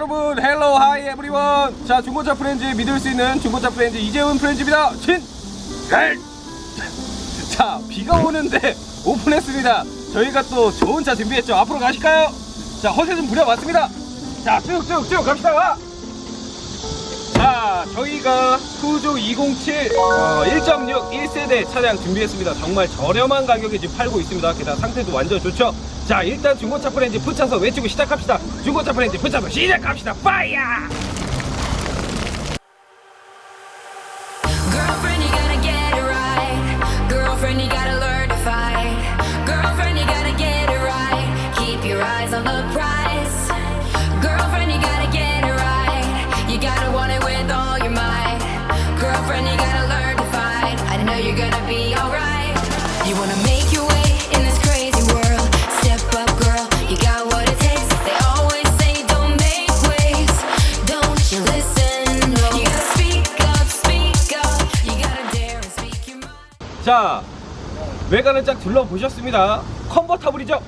여러분 헬로 하이 에브리원. 자 중고차 프렌즈 믿을 수 있는 중고차 프렌즈 이재훈 프렌즈입니다. 친헬! 자 비가 오는데 오픈했습니다. 저희가 또 좋은 차 준비했죠. 앞으로 가실까요? 자 허세 좀 부려봤습니다. 자 쭉쭉쭉 갑시다 자 저희가 푸조 207 어, 1.6 1세대 차량 준비했습니다. 정말 저렴한 가격에 지금 팔고 있습니다. 게다가 상태도 완전 좋죠? 자 일단 중고차 프렌즈 붙여서 외치고 시작합시다. 중고차 프렌즈 붙여서 시작합시다. 파이어 자 외관을 쫙 둘러보셨습니다 컨버터블이죠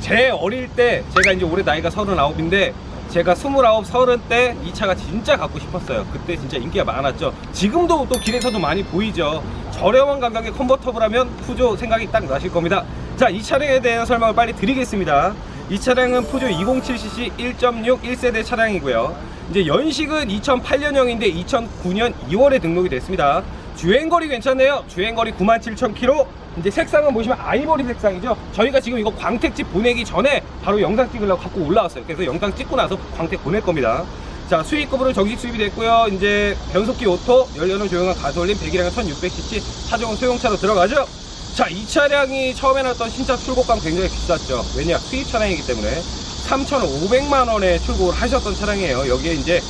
제 어릴 때 제가 이제 올해 나이가 39인데 제가 29, 30 때 이 차가 진짜 갖고 싶었어요. 그때 진짜 인기가 많았죠. 지금도 또 길에서도 많이 보이죠. 저렴한 가격의 컨버터블 하면 푸조 생각이 딱 나실 겁니다. 자 이 차량에 대한 설명을 빨리 드리겠습니다. 이 차량은 푸조 207cc 1.6 1세대 차량이고요. 이제 연식은 2008년형인데 2009년 2월에 등록이 됐습니다. 주행거리 괜찮네요. 주행거리 97,000km. 이제 색상은 보시면 아이보리 색상이죠. 저희가 지금 이거 광택집 보내기 전에 바로 영상 찍으려고 갖고 올라왔어요. 그래서 영상 찍고 나서 광택 보낼 겁니다. 자, 수입급으로 정식 수입이 됐고요. 이제 변속기 오토, 연료는 조용한 가솔린, 배기량은 1600cc, 차종은 소형차로 들어가죠. 자, 이 차량이 처음에 나왔던 신차 출고가 굉장히 비쌌죠. 왜냐, 수입 차량이기 때문에 3,500만 원에 출고를 하셨던 차량이에요. 여기에 이제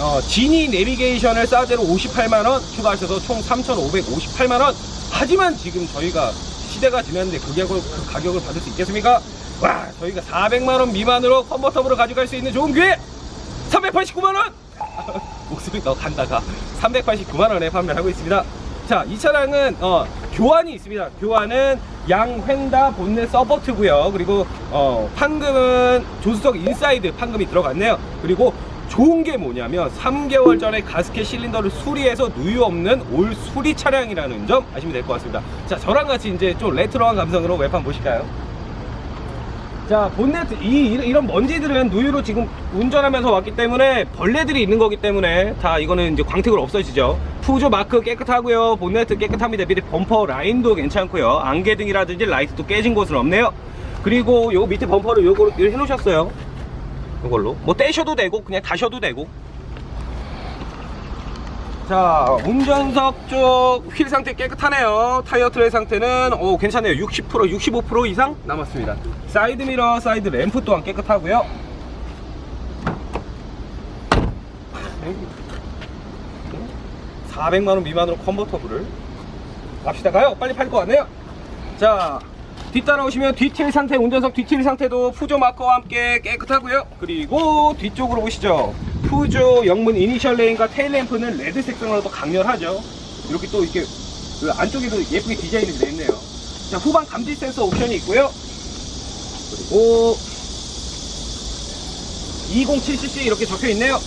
어, 지니 내비게이션을 싸제로 58만원 추가하셔서 총 3,558만원 하지만 지금 저희가 시대가 지났는데 그 가격을, 그 가격을 받을 수 있겠습니까? 와 저희가 400만원 미만으로 컨버터블을 가져갈 수 있는 좋은 기회! 389만원! 목소리가 간다가 389만원에 판매를 하고 있습니다. 자 이 차량은 어, 교환이 있습니다. 교환은 양횡다 본넷 서포트고요. 그리고 어, 판금은 조수석 인사이드 판금이 들어갔네요. 그리고 좋은 게 뭐냐면 3개월 전에 가스켓 실린더를 수리해서 누유 없는 올 수리 차량이라는 점 아시면 될 것 같습니다. 자 저랑 같이 이제 좀 레트로한 감성으로 웹판 보실까요? 자 본네트 이 이런- 먼지들은 누유로 지금 운전하면서 왔기 때문에 벌레들이 있는 거기 때문에 다 이거는 이제 광택으로 없어지죠. 푸조 마크 깨끗하고요. 본네트 깨끗합니다. 밑에 범퍼 라인도 괜찮고요. 안개등이라든지 라이트도 깨진 곳은 없네요. 그리고 요 밑에 범퍼를 요거 요 해놓으셨어요 이걸로. 뭐 떼셔도 되고 그냥 다셔도 되고. 자 운전석 쪽 휠 상태 깨끗하네요. 타이어 트레이 상태는 오 괜찮네요. 60% 65% 이상 남았습니다. 사이드 미러 사이드 램프 또한 깨끗하고요. 400만원 미만으로 컨버터블을 갑시다. 가요. 빨리 팔 것 같네요. 자 뒤따라오시면 뒤틸 상태 운전석 뒤틸 상태도 푸조 마커와 함께 깨끗하고요. 그리고 뒤쪽으로 보시죠. 푸조 영문 이니셜 레인과 테일 램프는 레드 색상으로도 강렬하죠. 이렇게 또 이렇게 그 안쪽에도 예쁘게 디자인이 되어 있네요. 자 후방 감지 센서 옵션이 있고요. 그리고 207cc 이렇게 적혀 있네요.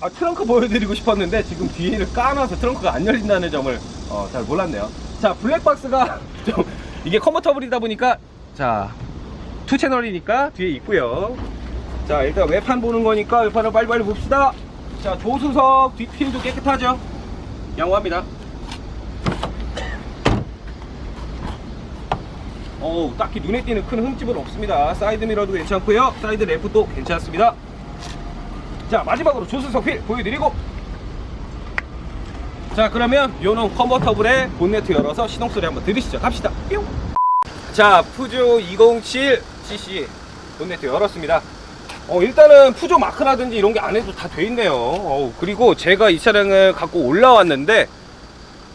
아, 트렁크 보여드리고 싶었는데 지금 뒤를 까놔서 트렁크가 안 열린다는 점을 어, 잘 몰랐네요. 자, 블랙박스가 좀 이게 컨버터블이다 보니까 자, 투 채널이니까 뒤에 있고요. 자, 일단 외판 보는 거니까 외판을 빨리빨리 봅시다. 자, 조수석 뒷필도 깨끗하죠? 양호합니다. 어우, 딱히 눈에 띄는 큰 흠집은 없습니다. 사이드 미러도 괜찮고요. 사이드 램프도 괜찮습니다. 자 마지막으로 조수석 휠 보여드리고 자 그러면 요놈 컨버터블의 본네트 열어서 시동 소리 한번 들으시죠. 갑시다. 뿅. 자 푸조 207cc 본네트 열었습니다. 어 일단은 푸조 마크라든지 이런 게 안에도 다 돼 있네요. 어, 그리고 제가 이 차량을 갖고 올라왔는데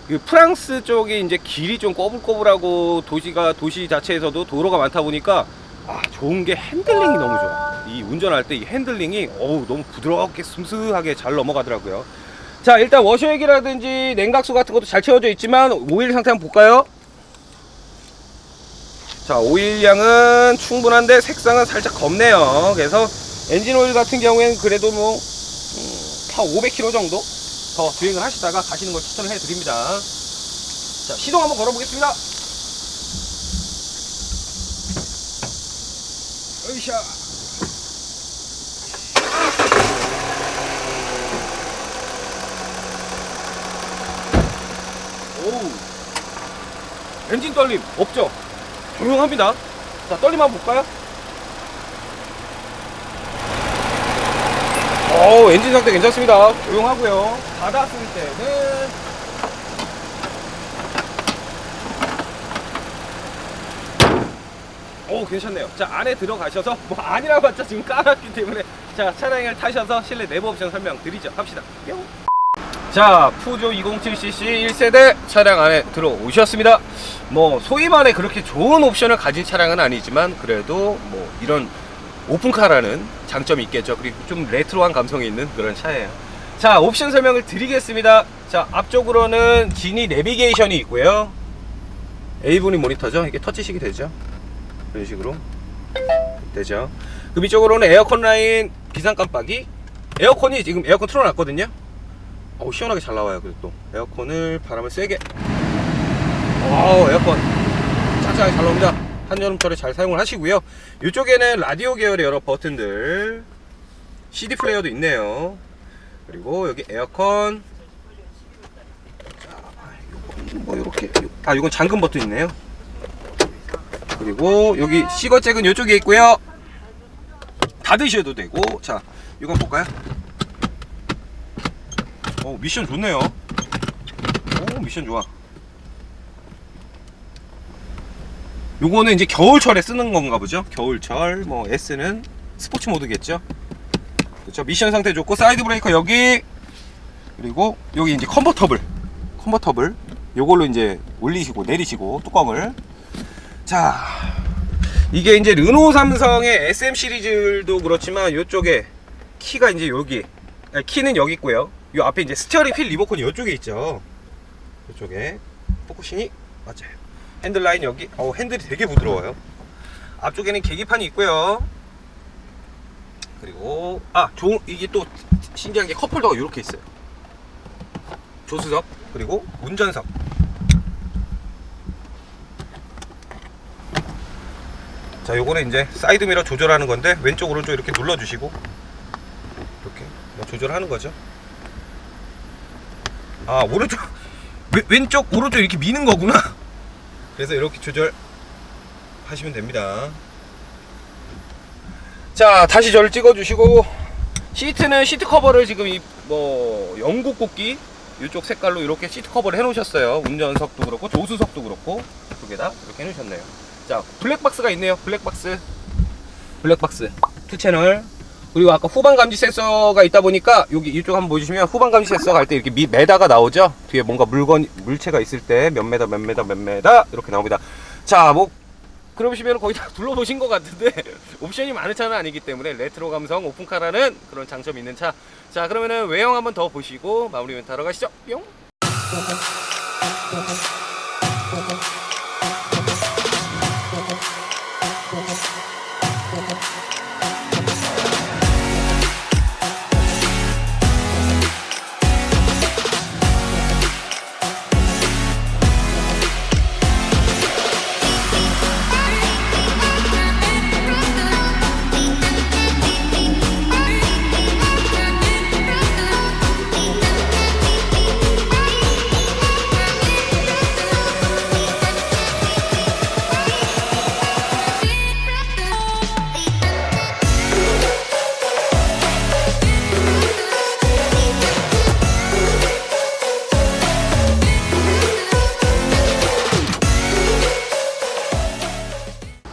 그 프랑스 쪽이 이제 길이 좀 꼬불꼬불하고 도시가 도시 자체에서도 도로가 많다 보니까 아 좋은 게 핸들링이 너무 좋아. 이 운전할 때 이 핸들링이 어우 너무 부드럽게 슴슴하게 잘 넘어가더라고요 자 일단 워셔액이라든지 냉각수 같은 것도 잘 채워져 있지만 오일 상태 한번 볼까요? 자 오일 양은 충분한데 색상은 살짝 검네요. 그래서 엔진 오일 같은 경우에는 그래도 뭐 음, 한 500km 정도 더 주행을 하시다가 가시는 걸 추천을 해드립니다. 자 시동 한번 걸어보겠습니다. 으이샤 오우 엔진 떨림 없죠? 조용합니다. 자, 떨림 한번 볼까요? 오, 엔진 상태 괜찮습니다. 조용하고요. 닫았을 때는 오, 괜찮네요. 자, 안에 들어가셔서 뭐 아니라고 봤자 지금 깔았기 때문에 자, 차량을 타셔서 실내 내부 옵션 설명 드리죠. 갑시다. 뿅. 자, 푸조 207cc 1세대 차량 안에 들어오셨습니다. 뭐 소위 말해 그렇게 좋은 옵션을 가진 차량은 아니지만 그래도 뭐 이런 오픈카라는 장점이 있겠죠. 그리고 좀 레트로한 감성이 있는 그런 차예요. 자, 옵션 설명을 드리겠습니다. 자, 앞쪽으로는 지니 내비게이션이 있고요. A분이 모니터죠. 이게 터치식이 되죠. 이런 식으로 되죠. 그 위쪽으로는 에어컨 라인 비상 깜빡이. 에어컨이 지금 에어컨 틀어놨거든요. 어우 시원하게 잘 나와요 그래도 또. 에어컨을 바람을 세게. 어우 에어컨. 짱짱하게 잘 나옵니다. 한여름철에 잘 사용을 하시고요. 이쪽에는 라디오 계열의 여러 버튼들 CD 플레이어도 있네요. 그리고 여기 에어컨. 뭐 요렇게. 아 요건 잠금 버튼 있네요. 그리고 여기 시거잭은 이쪽에 있고요. 닫으셔도 되고. 자 이건 볼까요 오 미션 좋네요. 오 미션 좋아. 요거는 이제 겨울철에 쓰는 건가 보죠? 겨울철 뭐 S는 스포츠 모드겠죠? 그렇죠 미션 상태 좋고 사이드 브레이커 여기 그리고 여기 이제 컨버터블. 컨버터블. 요걸로 이제 올리시고 내리시고 뚜껑을. 자 이게 이제 르노 삼성의 SM 시리즈도 그렇지만 요쪽에 키가 이제 여기 키는 여기 있고요 요 앞에 이제 스티어링 휠 리모컨이 이쪽에 있죠. 이쪽에. 포커싱이 맞아요. 핸들 라인 여기 어 핸들이 되게 부드러워요. 앞쪽에는 계기판이 있고요. 그리고 아 조, 이게 또 신기한 게 컵홀더가 이렇게 있어요. 조수석 그리고 운전석. 자 요거는 이제 사이드 미러 조절하는 건데 왼쪽 오른쪽 이렇게 눌러 주시고 이렇게 뭐 조절하는 거죠 아 오른쪽 왼, 왼쪽 오른쪽 이렇게 미는 거구나? 그래서 이렇게 조절 하시면 됩니다. 자 다시 저를 찍어 주시고 시트는 시트 커버를 지금 이 뭐 영국 국기 이쪽 색깔로 이렇게 시트 커버를 해 놓으셨어요. 운전석도 그렇고 조수석도 그렇고 두 개 다 이렇게 해 놓으셨네요. 자 블랙박스가 있네요. 블랙박스. 블랙박스. 투 채널 그리고 아까 후방 감지 센서가 있다 보니까 여기 이쪽 한번 보여주시면 후방 감지 센서가 갈때 이렇게 미, 메다가 나오죠? 뒤에 뭔가 물건 물체가 있을 때 몇 메다 몇 메다 몇 메다 이렇게 나옵니다. 자 뭐 그러시면 거의 다 둘러보신 것 같은데 옵션이 많은 차는 아니기 때문에 레트로 감성 오픈카라는 그런 장점이 있는 차. 자 그러면은 외형 한번 더 보시고 마무리 멘트 하러 가시죠. 뿅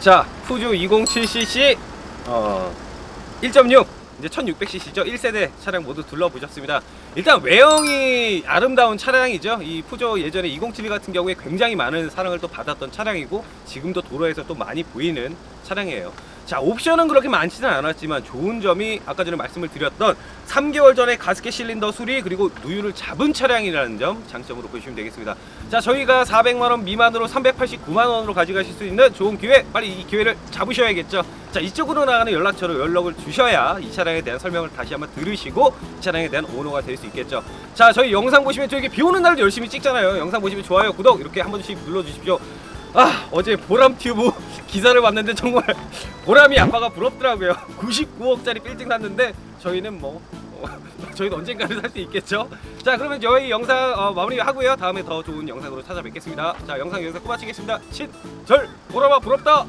자, 푸주 207cc 어, 1.6 이제 1600cc죠. 1세대 차량 모두 둘러보셨습니다. 일단 외형이 아름다운 차량이죠. 이 푸조 예전에 207 같은 경우에 굉장히 많은 사랑을 또 받았던 차량이고 지금도 도로에서 또 많이 보이는 차량이에요. 자 옵션은 그렇게 많지는 않았지만 좋은 점이 아까 전에 말씀을 드렸던 3개월 전에 가스켓 실린더 수리 그리고 누유를 잡은 차량이라는 점 장점으로 보시면 되겠습니다. 자 저희가 400만 원 미만으로 389만 원으로 가져가실 수 있는 좋은 기회 빨리 이 기회를 잡으셔야겠죠. 자 이쪽으로 나가는 연락처로 연락을 주셔야 이 차량에 대한 설명을 다시 한번 들으시고 이 차량에 대한 오너가 될 수 있겠죠. 자 저희 영상 보시면 저기 비 오는 날도 열심히 찍잖아요. 영상 보시면 좋아요 구독 이렇게 한 번씩 눌러주십시오. 아 어제 보람튜브 기사를 봤는데 정말 보람이 아빠가 부럽더라고요. 99억짜리 빌딩 샀는데 저희는 뭐 어, 저희는 언젠가는 살 수 있겠죠? 자 그러면 저희 영상 어, 마무리하고요. 다음에 더 좋은 영상으로 찾아뵙겠습니다. 자 영상 여기서 끝마치겠습니다. 친절! 보람아 부럽다